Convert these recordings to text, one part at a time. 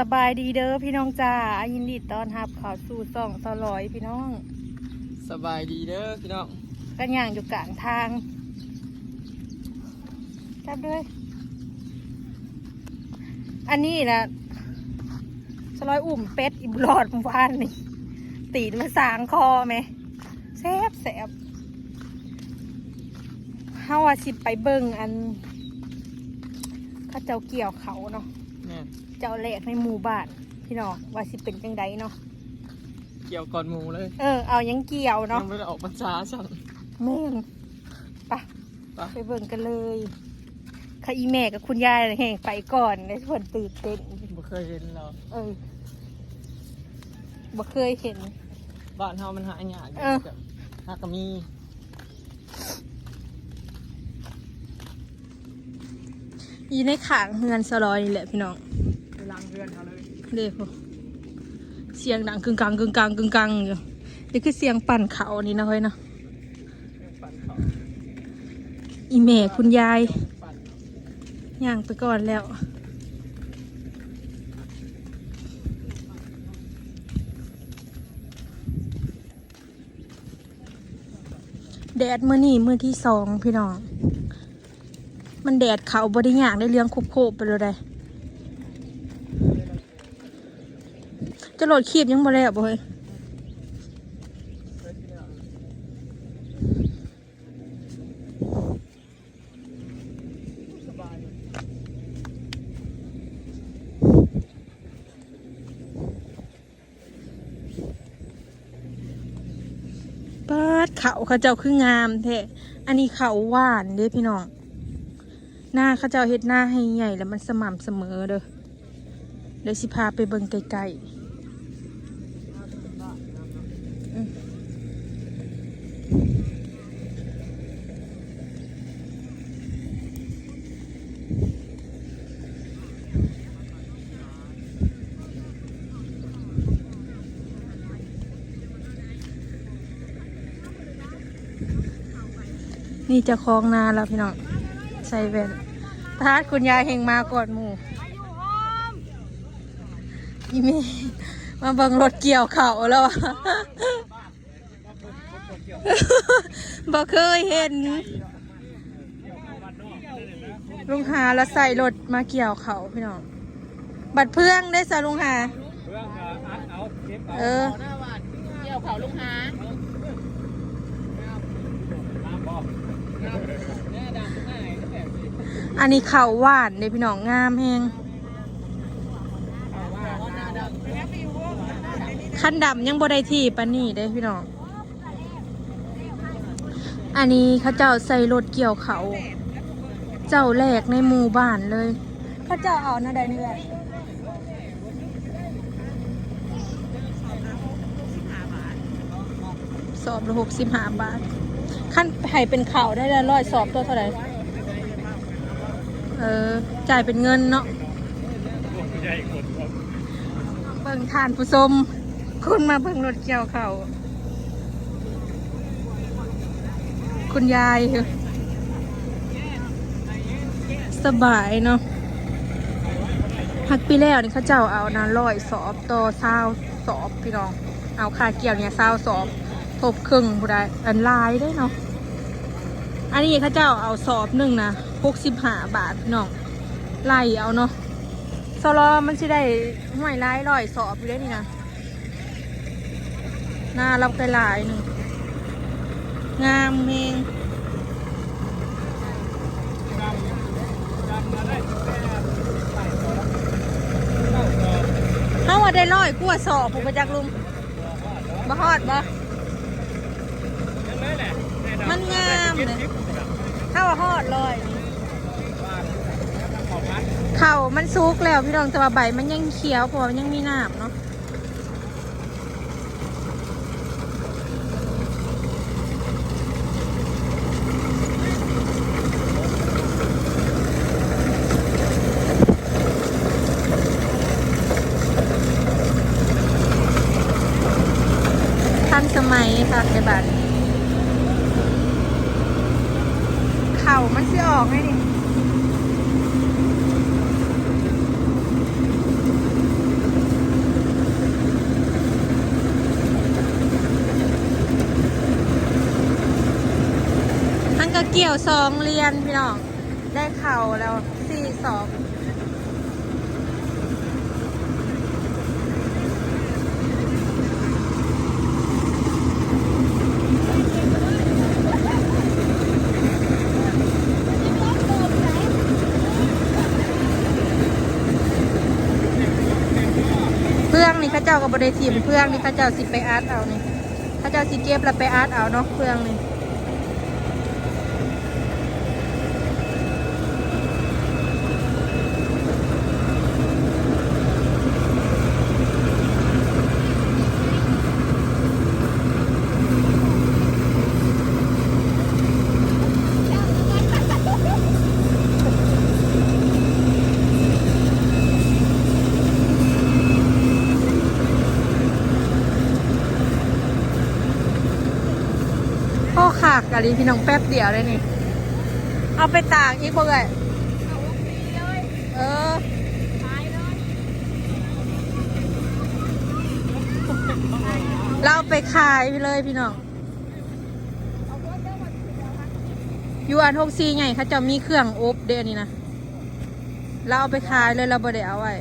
สบายดีเด้อพี่น้องจ้ายินดีต้อนรับเข่าวสู่ซ่องสลอยพี่น้องสบายดีเด้อพี่น้องกันย่างอยู่กลางทางจับด้วย อันนี้นะสลอยอุ่มเป็ดอิบหลอดเมื่อวานนี่ตีนมาสางคอไหมแซบแซบเฮาว่าสิไปเบิ่งอันเข้าเจ้าเกี่ยวเขาเนาะแม่น เจ้าแรกในหมู่บ้านพี่น้องว่าสิเป็นจังไดเนาะเกี่ยวก่อนหมูเลยเออเอายังเกี่ยวเนาะยังไม่ได้ออกพรรษาสั่งแม่นไปไปไปเบิ่งกันเลยค่ะอีแม่กับคุณยายน่ะแห่งไปก่อนในส่วนตื่นเต้นบ่เคยเห็นเราเออบ่เคยเห็น บ้านเฮามันหายากอยู่เออกับฮักก็มีอยู่ในขางเฮือนสลอยนี่แหละพี่น้องไปล้างเรือนเขาเลยเด้พอเสียงดังกึ่งกลางกึ่งกลางกึ่งกลางอยู่นี่คือเสียงปั่นเขานี่นะเฮ้ยนะอีแม่คุณยายย่างไปก่อนแล้วแดดเมื่อนี่เมื่อที่สองพี่น้อง มันแดดเขาบริย่างได้เลี้ยงคุบโคบไปเลย ได้จะโหลดคลิปยังบ่แล้วบ่เฮ้ยปาดเขาเขาเจ้าคืองามแท้อันนี้เขาหวานเด้พี่น้อง หน้าเขาเจ้าเฮ็ดหน้าให้ใหญ่แล้วมันสม่ำเสมอเด้อเดี๋ยวสิพาไปเบิ่งไกลๆ นี่จะคลองนาแล้วพี่น้องใส่แว่นพาดคุณยายเฮงมาก่อนหมู่อีเมมาเบิ่งรถเกี่ยวเขาแล้วอะบ่เคยเห็น ลุงหาแล้วใส่รถมาเกี่ยวเขาพี่น้อง บัดเพื่องได้สะลุงหา เออ เกี่ยวเขาลุงหาแม่ดำง่ายตั้งแต่สิ อันนี้เขาหวานเด้พี่น้องงามแฮงขั้นดำยังบ่ได้ที่ปานนี่เด้พี่น้อง อันนี้เขาเจ้าใส่รถเกี่ยวเขา เจ้าแรกในหมู่บ้านเลย เขาเจ้าเอาหน้าใดนี่แหละสอบละหกสิบห้าบาท ขั้นไผ่เป็นข่าวได้ละร้อยสอบตัวเท่าไหร่เออจ่ายเป็นเงินเนาะเบิ่งทานผู้ชมคุณมาเบิ่งรถเกี่ยวเขาคุณยายสบายเนาะหักปีแล้วนี่เขาเจ้าเอานะร้อยสอบต่อเศร้าสอบพี่น้อง เอาค่าเกี่ยวเนี่ยเศร้าสอบ ทบครึ่งผู้ใดอันลายได้เนาะอันนี้เขาเจ้าเอาสอบหนึ่งนะหกสิบห้าบาทพี่น้องไล่เอาเนาะสลอมันสิได้ห่วยล่ร้อยสอบอยู่ได้นี่นะหน้าเราไปหลายหนึ่งงามเมงเขาว่าได้ร้อยกว่าสอบผมไปจากลุงมาฮอดบ่ มเลยถ้าหอดเลยเข่ามันซุกแล้วพี่รองแต่ว่าใบมันยังเขียวเพราะว่ามันยังมีน้ำเนาะ ทันสมัยค่ะในบ้านเข่ามันเสียออกไงดิ เนี่ เเแล้วสองเรียนพี่น้อง ได้เข่าแล้วสี่สอบเพื่องนี่ข้าเจ้ากับบริทีมเพื่องนี่ข้าเจ้าสิไปอาร์ตเอานี่เข้าเจ้าสิเก็บแล้วไปอาร์ตเอาเนาะเพื่องนี่ ลีพี่น้องแป๊บเดียวเลยนี่ เอาไปตากอีกบ่เลยเออเราไปขายไปเลยพี่น้องยูอันทกซีไงเขาจะมีเครื่องอบเดยวนี้นะ เราเอาไปขายเลยเราบ่ได้เอาไว้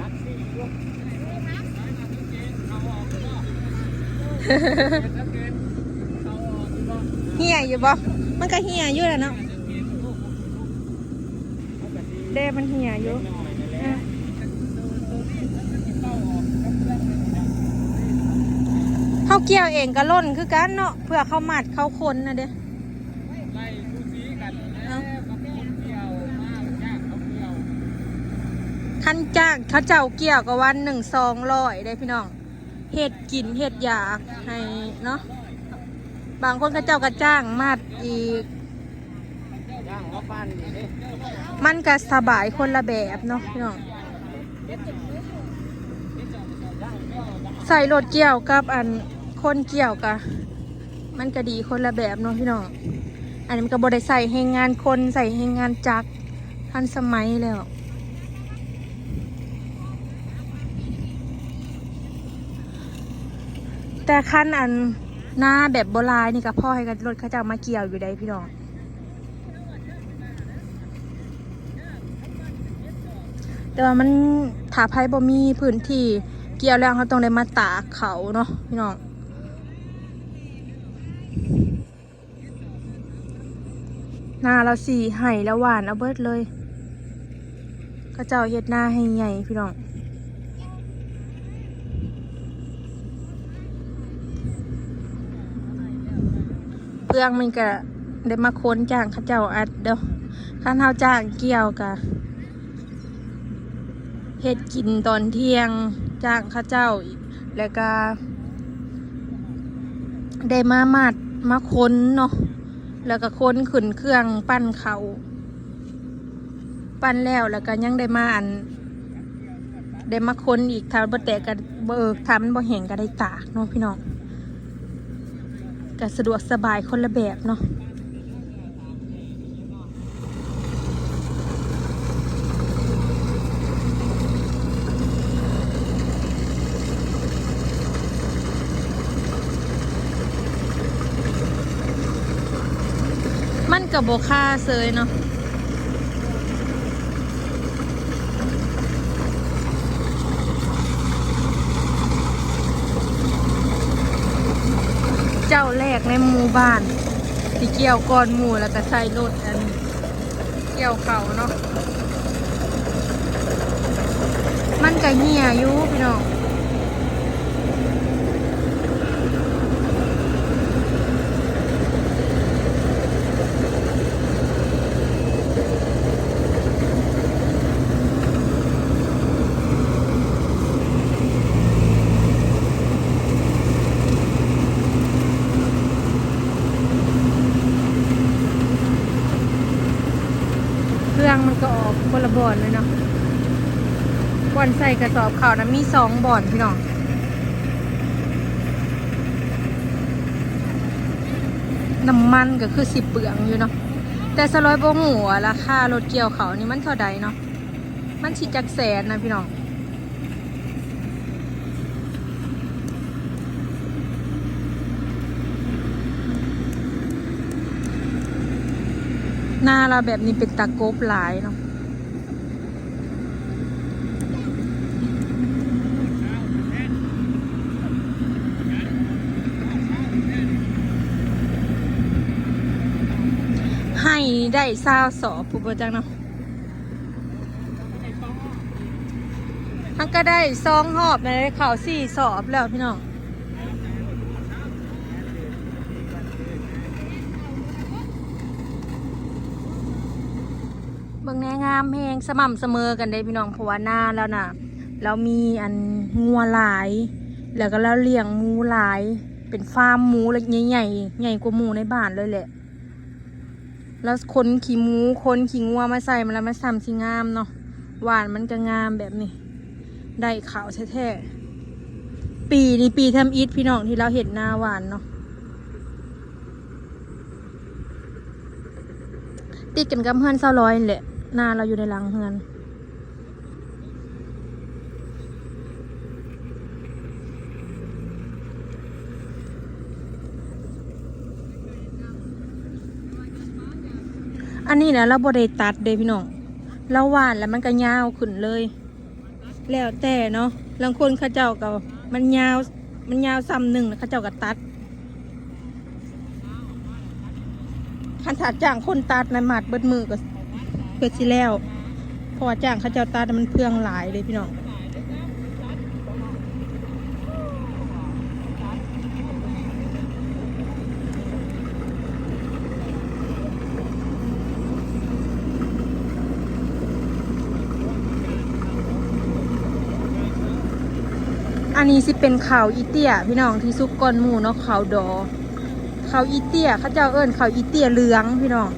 รักซี่ลูกนักเรียนเขาออกก็ เหี่ยอยู่บ่มันก็เหี่ยอยู่แหละเนาะเดีเดมันเหี่ยอยู่เข้าเกี่ยวเองก็ล่นคือกันเนาะเพื่อเขามัดเขาคนนะเด้ไล่านจ้างเขาเจ้าเกี่ยวกับวันหนึ่งสองร้อยได้พี่น้องเห็ดกินเห็ดยากให้เนาะ บางคนเขาเจ้าก็จ้างมัดอีก ย่างว่าปั้นนี่เด้มันก็สบายคนละแบบเนาะพี่น้องใส่รถเกี่ยวกับอันคนเกี่ยวกะมันก็ดีคนละแบบเนาะพี่น้องอันนี้มันก็บได้ใส่ให้งานคนใส่ให้งานจักรทันสมัยแล้วแต่คันอัน หน้าแบบโบราณนี่ก็พ่อให้กับรถเขาจะเอามาเกี่ยวอยู่ได้พี่น้อง แต่ว่ามันถาไพ่บ่มีพื้นที่เกี่ยวแล้วเขาต้องได้มาตากเขาเนาะพี่น้องหน้าเราสี่ไห่แล้วหวานเอาเบิดเลยก็เจ้าเฮ็ดหน้าให้ใหญ่พี่น้อง เพื่องมันก็ได้มาค้นจ้างเขาเจ้าอัดเด้อข้าเท้าจ้างเกี่ยวกะเฮ็ดกินตอนเที่ยงจ้างข้าเจ้าแล้วก็ ได้มามัดมาค้นเนาะแล้วก็ค้นขึ้นเครื่องปั้นเขาปั้นแล้วแล้วก็ยังได้มาอัน ได้มาค้นอีกทำบ่แตกก็บ่เออทำมันบ่แห้งก็ได้ตากเนาะพี่น้อง ก็สะดวกสบายคนละแบบเนาะมันกับโบค่าเซยเนาะเจ้าแร กในหมู่บ้านที่เกี่ยวก้อนหมู่แล้วก็ใส่รถอันเกี่ยวเขาเนาะมันก็เหี่ยอยู่พี่น้อง เครื่องมันก็ออกคนละ บ่อนเลยเนาะบ่อนใส่กระสอบข่าวนะมีสองบ่อนพี่น้องน้ำมันก็คือสิบเปลืองอยู่เนาะแต่สลอยโบหูว่าราคารถเกี่ยวเขานี่มันเท่าใดเนาะมันชิจักแสนนะพี่น้องหน้าเราแบบนี้เป็นตะโกบหลายเนาะ ให้ได้ซาวสอผู้ประจังเนาะทั้งก็ได้ซองหอบในข่าวสี่สอบแล้วพี่น้องเบิ่งแนงามเพลงสม่ำเสมอกันได้พี่น้องเพราะว่าหน้าแล้วน่ะเรามีอันงัวหลาย แล้วก็เราเลี้ยงหมูหลาย เป็นฟาร์มหมูเล็กใหญ่ๆใหญ่กว่าหมูในบ้านเลยแหละ แล้วคนขี่หมูคนขี่งัวมาใส่มันแล้วมาซ้ำสิงามเนาะหวานมันก็งามแบบนี้ ได้ขาวแท้ๆปีนี้ปีทำอีทพี่น้องที่เราเห็นหน้าหวานเนาะติดกันกับเพื่อนเศร้าร้อยแหละหน้าเราอยู่ในหลังเพื่อน อันนี้นะเราบได้ตัดเด้พี่น้องเราหวานแล้วมันก็ยาวขึ้นเลย แล้วแต่เนาะบางคนเขาเจ้าก็มันยาวมันยาวซ้ำหนึ่งแล้วเขาเจ้าก็ตัดคันถาจ้างคนตัดนะหมัดเบิดมือก็เกิดสิแล้วเพราะว่าจ้างเขาเจ้าตัดมันเพื่องหลายเลยพี่น้อง อันนี้สิเป็นข่าวอีเตียพี่น้องที่ซุกก้อนหมูเนาะข่าวดอเขาอีเตียเขาเจ้าเอิญเขาอีเตียเหลืองพี่น้อง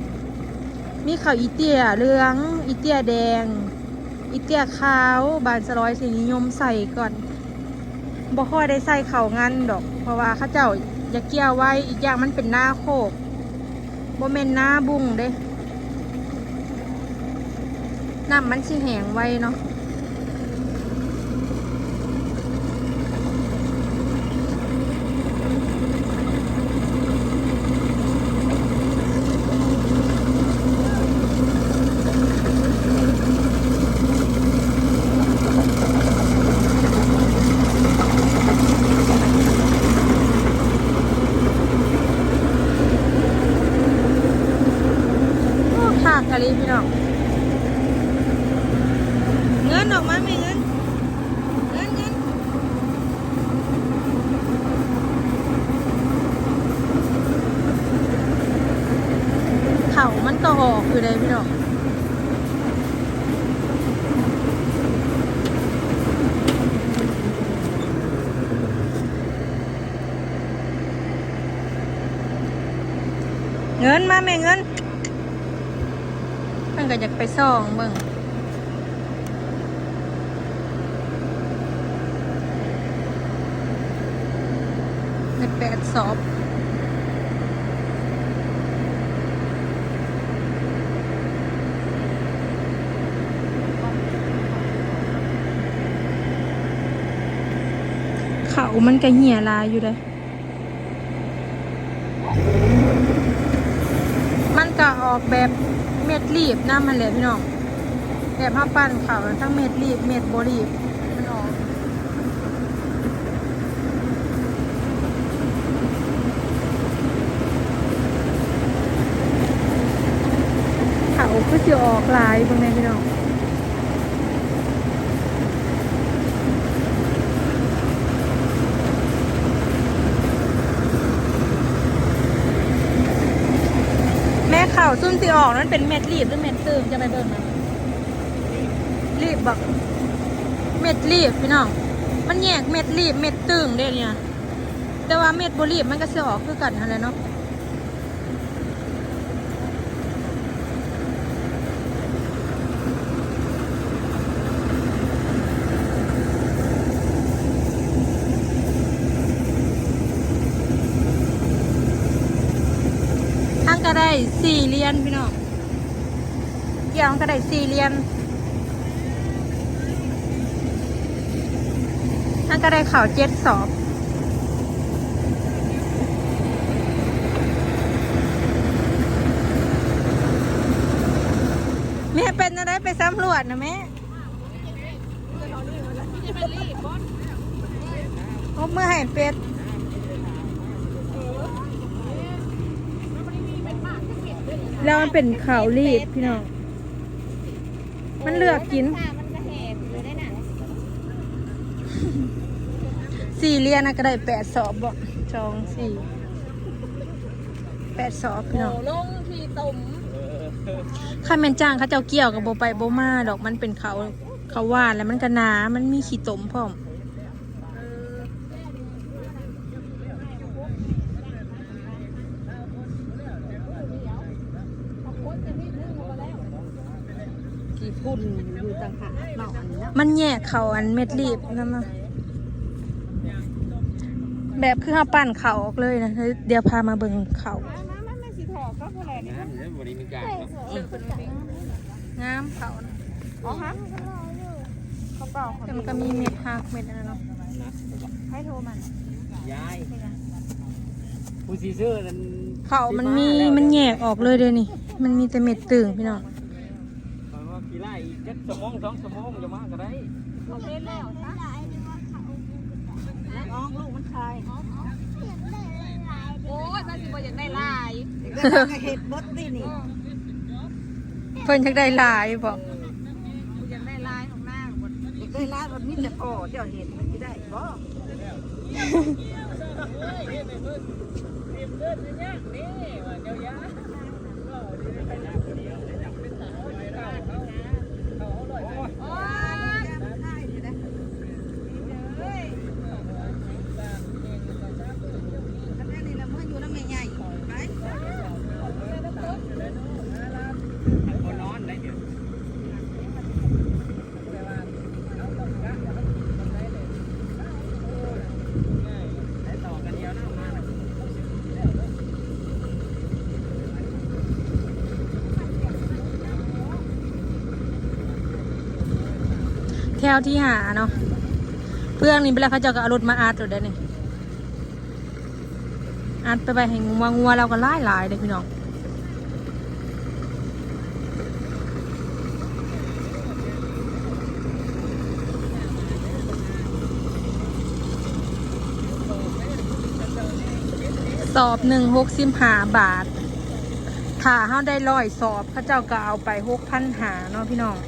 มีเขาอีเตียเหลือง อีเตียแดง อีเตียขาวบานสลอยสีนิยมใส่ก่อนบ่ค่อยได้ใส่เขางันดอก เพราะว่าเขาเจ้าอยากเกี่ยวไว้อีกอย่างมันเป็นหน้าโคกบ่แม่นหน้าบุ้งเด้น้ำมันสิแหงไว้เนาะ โอ้ขากะลีพี่น้อง เงินออกมาไหมเงิน เงินเงินเขามันก็ออกอยู่เลยพี่น้อง เงินมาแม่เงินมันก็อยากไปซ่องเบิ่งในแปดสอบเขามันก็เหี่ยลายอยู่เลย มันก็ ออกแบบเม็ดรีบน้ำมันแหละพี่น้องแบบผ้าปั้นเขาทั้งเม็ดรีบเม็ดบรีบมันออกเขาก็จะออกลายตรงนี้พี่น้องแม่เข่า ซุ่มสีออกนั้นเป็นเม็ดรีบหรือเม็ดตื้มจะไปเบิ่งนะรีบบอกเม็ดรีบพี่น้องมันแยกเม็ดรีบเม็ดตึงได้เนี่ย แต่ว่าเม็ดบรีบมันก็จะออกคือกันอะไรเนาะ สี่เหรียญพี่น้องเกี่ยวก็ได้สี่เหรียญทั้งก็ได้ข่าวเจ็ดสอบแม่เป็นอะไรไปสำรวจนะแม่โอ้เมื่อให้เป็ด แล้วมันเป็นขาวรีบพี่น้อง มันเลือกกิน มันกระแหบอยู่ได้น่ะสี่เรียนนะก็ได้แปดสอบบ่จองสี่แปดสอบพี่น้องลงทีตุ่มข้าแม่นจ้างเขาเจ้าเกี่ยวกับโบไปโบมาดอกมันเป็นเขาเขาวานแล้วมันก็หนามันมีขี้ตมพร้อม กี่ พุ่นอยู่ต่างหากนอกอันนี้เนาะมันแยกเขาอันเม็ดรีบนั่นมาแบบคือเขาปั่นเขาออกเลยนะเดี๋ยวพามาเบิ่งเขามามามาสิถอดก็พอแล้วนี่น้ำอยู่ในบริมีการเนาะงามเขานะอ๋อฮะเขาเปล่าแต่มันก็มีเม็ดหักเม็ดอะไรเนาะให้โทรมันยายผู้ซีเซอร์นั่นเขามันมีมันแยกออกเลยเดี๋ยวนี้มันมีแต่เม็ดตึงพี่น้อง คอยว่ากี่ไร่อีกเจ็ดชั่วโมงสองชั่วโมงจะมาก็ได้เขาเล่นแล้วซะน้องลูกมันชายโอ้ยมันสิบ่อยากได้ลายเห็ดบดดินี่เพิ่นอยากได้หลายบอกอยากได้ลายของหน้าบดอยากได้ลายแบบนี้แต่พอเจ้าเห็ดมันสิได้บ่คนนอนได้เดี๋ยวได้ต่อกันเดียวนะมาน่ะ แถวที่หาเนาะเพื่องนี่เวลาเขาเจะก็เอารถมาอัดเลยได้นี่อัดไปไปให้งัวงัวเราก็ไล่หลายเลยพี่น้องสอบหนึ่งหกสิบห้าบาท ถ้าเขาได้ร้อยสอบเขาเจ้าก็เอาไปหกพันหาเนาะพี่น้อง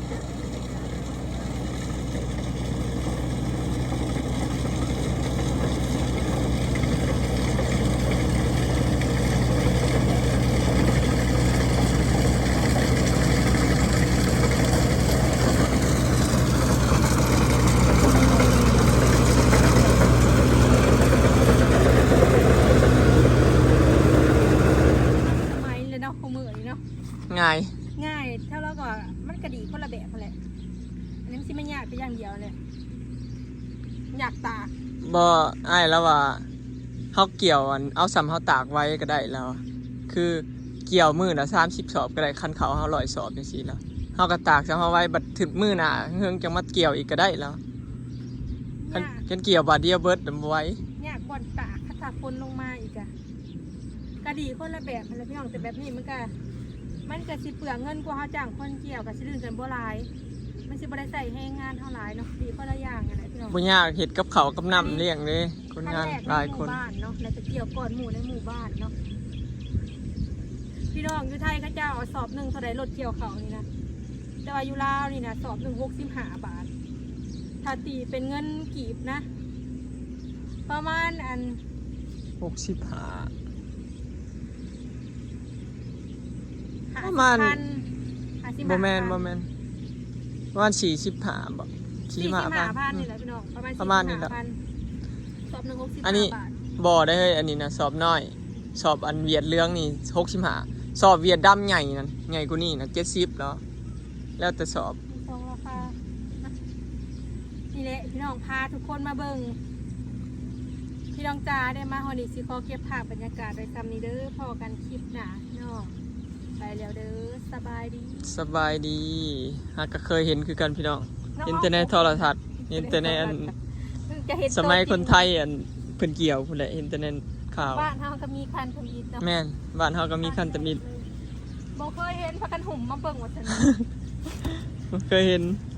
สมัยเลยเนาะคู่มือนี่เนาะ ง่าย ง่ายเท่าแล้วก็มันกระดีคนละแบบนั่นแหละอันนี้มันสิไม่ยากไปอย่างเดียวเลยอยากตากบ่อ้ายแล้วว่าเฮาเกี่ยวอันเอาซ้ำเฮาตากไว้ก็ได้แล้ว คือเกี่ยวมือละ30สอบก็ได้คันเขาเฮา100สอบจังซี่แล้วเฮาก็ตากซ้ำเฮาไว้บัดถึงมือหน้าเฮืองจังมาเกี่ยวอีกก็ได้แล้วคันยากคันเกี่ยวบาดเดียวเบิดบ่ไหว้ยากก่อนตากถ้าตากฝนลงมาอีกอะกระดีคนละแบบนั่นแหละพี่น้องแต่แบบนี้มันก็ มันก็สิเปลืองเงินกว่าเขาจ้างคนเกี่ยวกับสิลื่นกันบ่หลาย มันสิบ่ได้ใส่ให้งานเท่าหลายเนาะดีคนละอย่างนั่นแหละพี่น้อง บ่ยากเฮ็ดกับเขาวกับน้ำเลี้ยงเลยคนงานขั้แรกหลายในหคมู่นบ้านเนาะแล้วจะเกี่ยวก่อนหมู่ในหมู่บ้านเนาะ พี่น้องอยู่ไทยเขาเจ้าเอาสอบหนึ่งเท่าไรรถเกี่ยวเขานี่นะ แต่ว่าอยู่ลาวนี่นะสอบหนึ่งหกสิบห้าบาท ถ้าตีเป็นเงินกีบนะ ประมาณอัน65ห้ ประมาณสิบพันห้าสิบบ่แม่นพับ่แม่นประมาณ45บ่สี่สิบห้า45พันพันนี่แหละพี่น้องประมาณประมาณนี้แหละ 45,000สอบหนึ่งหกสิบอันห้านี้บาทบ่ได้เฮ้ยอันนี้นะสอบน้อย สอบอันเวียดเรื่องนี่หกสิบห้าสอบเวียดดำใหญ่นั่นใหญ่กว่านี่นะเจ็ดสิบแล้ว แล้วแต่สอบ มีสองราคานะนี่แหละพี่น้องพาทุกคนมาเบิ่งพี่น้องจ้าได้มาฮอนิสิขอเก็บภาพบรรยากาศไว้ซ้ำนี้เด้อพอกันคลิปหน้าพี่น้อง ไปแล้วเด้อสบายดีสบายดีฮักก็เคยเห็นคือกันพี่น้องน้องเห็นแต่ในโทรทัศน์เห็นแต่ในอันจะเห็นสมัยตัวจริงคนไทยอันเพิ่นเกี่ยวพุ่นแหละเห็นแต่ในข่าวบ้านเฮาก็มีคันทำอิฐเนาะแม่นบ้านเฮาก็มีคันตะมิดบ่เคยเห็นพากันหุ่มมาเบิ่งว่าซั่นเคยเห็นเ